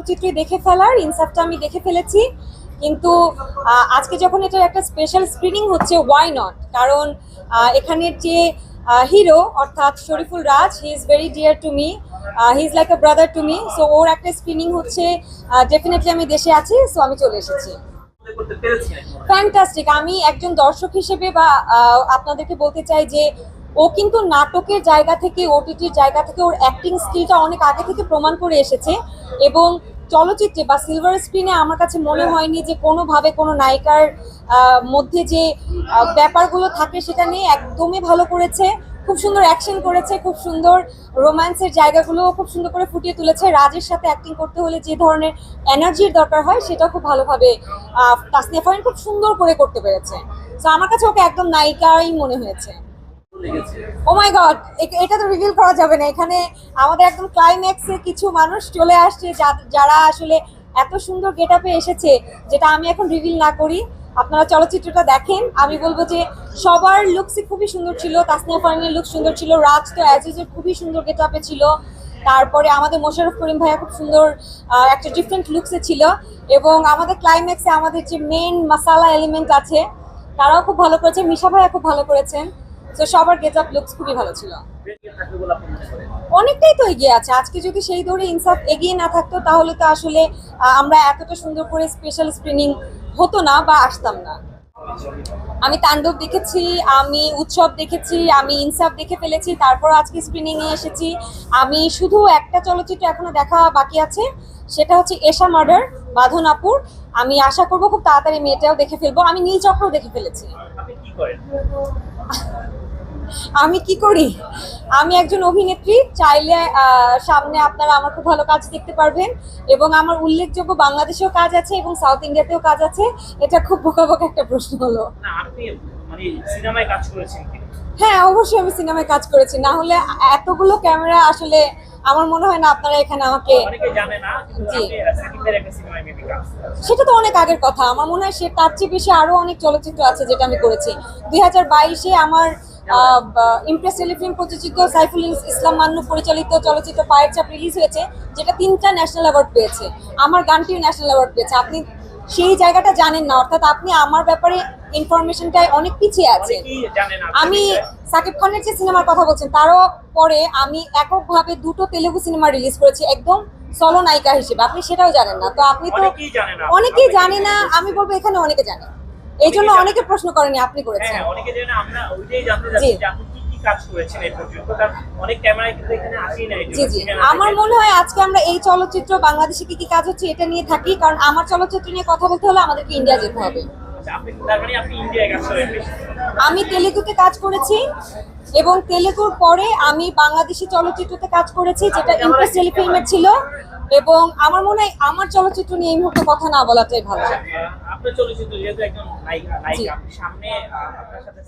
চলচ্চিত্রই দেখে ফেলার ইনসাফটা আমি দেখে ফেলেছি। কিন্তু আজকে যখন এটার একটা স্পেশাল স্ক্রিনিং হচ্ছে ওয়াই নট কারণ এখানের যে হিরো অর্থাৎ Shariful Raj he is very dear to me he is like a brother to me so ওর একটা স্ক্রিনিং হচ্ছে ডেফিনেটলি আমি দেশে আছি সো আমি চলে এসেছি। ফ্যান্টাস্টিক আমি একজন দর্শক হিসেবে বা আপনাদেরকে বলতে চাই যে ও কিন্তু নাটকের জায়গা থেকে ওটিটির জায়গা থেকে ওর অ্যাক্টিং স্কিলটা অনেক আগে থেকে প্রমাণ করে এসেছে এবং চলচ্চিত্রে বা সিলভার স্ক্রিনে আমার কাছে মনে হয়নি যে কোনোভাবে কোনো নায়িকার মধ্যে যে ব্যাপারগুলো থাকে সেটা নিয়ে একদমই ভালো করেছে। খুব সুন্দর অ্যাকশন করেছে, খুব সুন্দর রোম্যান্সের জায়গাগুলো খুব সুন্দর করে ফুটিয়ে তুলেছে। রাজের সাথে অ্যাক্টিং করতে হলে যে ধরনের এনার্জির দরকার হয় সেটা খুব ভালোভাবে তাসনিয়া ফারিন খুব সুন্দর করে করতে পেরেছে। তো আমার কাছে ওকে একদম নায়িকাই মনে হয়েছে। ও মাই গড এটা তো রিভিল করা যাবে না। এখানে আমাদের একদম ক্লাইম্যাক্সে কিছু মানুষ চলে আসছে যারা আসলে এত সুন্দর গেট আপে এসেছে, যেটা আমি এখন রিভিল না করি। আপনারা চলচ্চিত্রটা দেখেন। আমি বলব যে সবার লুকসই খুবই সুন্দর ছিল। তাসনিয়া ফারিনের লুক সুন্দর ছিল। রাজ তো অ্যাজ ইউজুয়াল খুবই সুন্দর গেট আপে ছিল। তারপরে আমাদের মোশারফ করিম ভাইয়া খুব সুন্দর একটা ডিফারেন্ট লুকসে ছিল। এবং আমাদের ক্লাইম্যাক্সে আমাদের যে মেন মাসালা এলিমেন্ট আছে, তারাও খুব ভালো করেছে। মিশা ভাইয়া খুব ভালো করেছেন। তো সবার গেট আপ লুকস খুবই ভালো ছিল। অনেকটাই তো এগিয়ে আছে। আজকে যদি সেই ধরে ইনসাফ এগিয়ে না থাকতো, তাহলে তো আসলে আমরা এতটা সুন্দর করে স্পেশাল স্ক্রিনিং হতো না বা আসতাম না। আমি তাণ্ডব দেখেছি, আমি উৎসব দেখেছি, আমি ইনসাফ দেখে ফেলেছি, তারপর আজকে স্ক্রিনিং এ এসেছি। আমি শুধু একটা চলচ্চিত্র এখনও দেখা বাকি আছে, সেটা হচ্ছে এশা মার্ডার বাঁধনাপুর আমি আশা করব খুব তাড়াতাড়ি মেয়েটাও দেখে ফেলব। আমি নীল চক্রও দেখে ফেলেছি। আমি কি করি? আমি একজন অভিনেত্রী চাইলে সামনে আপনারা আমার খুব ভালো কাজ দেখতে পারবেন এবং আমার উল্লেখযোগ্য বাংলাদেশেও কাজ আছে এবং সাউথ ইন্ডিয়াতেও কাজ আছে। এটা খুব বোকা বোকা একটা প্রশ্ন হলো। মানে সিনেমায় কাজ করেছেন হ্যাঁ অবশ্যই আমি সিনেমায় কাজ করেছি। না হলে এতগুলো ক্যামেরা আসলে আমার মনে হয় না আপনারা এখানে আমাকে জি। সেটা তো অনেক আগের কথা। আমার মনে হয় সে তার চেয়ে বেশি আরও অনেক চলচ্চিত্র আছে যেটা আমি করেছি। দুই হাজার বাইশে আমার ইমপ্রেস টেলিফিল্ম প্রযোজিত সাইফুল ইসলাম মান্নু পরিচালিত চলচ্চিত্র পায়ের চাপ রিলিজ হয়েছে যেটা তিনটা ন্যাশনাল অ্যাওয়ার্ড পেয়েছে। আমার গানটিও ন্যাশনাল অ্যাওয়ার্ড পেয়েছে। আপনি সেই জায়গাটা জানেন না অর্থাৎ আপনি আমার ব্যাপারে ইনফরমেশনটাই অনেক পিছিয়ে না আমি সাকিব খানের যে সিনেমার কথা বলছেন তারও পরে আমি এককভাবে দুটো তেলেগু সিনেমা রিলিজ করেছি একদম সলো নায়িকা হিসেবে। আপনি সেটাও জানেন না। তো আপনি তো অনেকেই জানে না আমি বলব এখানে অনেকে জানে। এই জন্য অনেকে প্রশ্ন করেনি আপনি করেছেন। হ্যাঁ অনেকে জানে আমরা ওইটাই জানতে চাচ্ছি যে আপনি আমার মনে হয় আজকে আমরা এই চলচ্চিত্র বাংলাদেশে কি কি কাজ হচ্ছে এটা নিয়ে থাকি কারণ আমার চলচ্চিত্র নিয়ে কথা বলতে হলে আমাদেরকে ইন্ডিয়া যেতে হবে। আচ্ছা, মানে। আমি তেলেগুতে কাজ করেছি এবং তেলেগুর পরে আমি বাংলাদেশি চলচ্চিত্রতে কাজ করেছি যেটা ইমপ্রেস টেলিফিল্মের ছিল এবং আমার মনে হয় আমার চলচ্চিত্র নিয়ে এই মুহূর্তে কথা না বলাটাই ভালো। আপনার চলচ্চিত্র যেহেতু একজন নায়িকা সামনে আপনার সাথে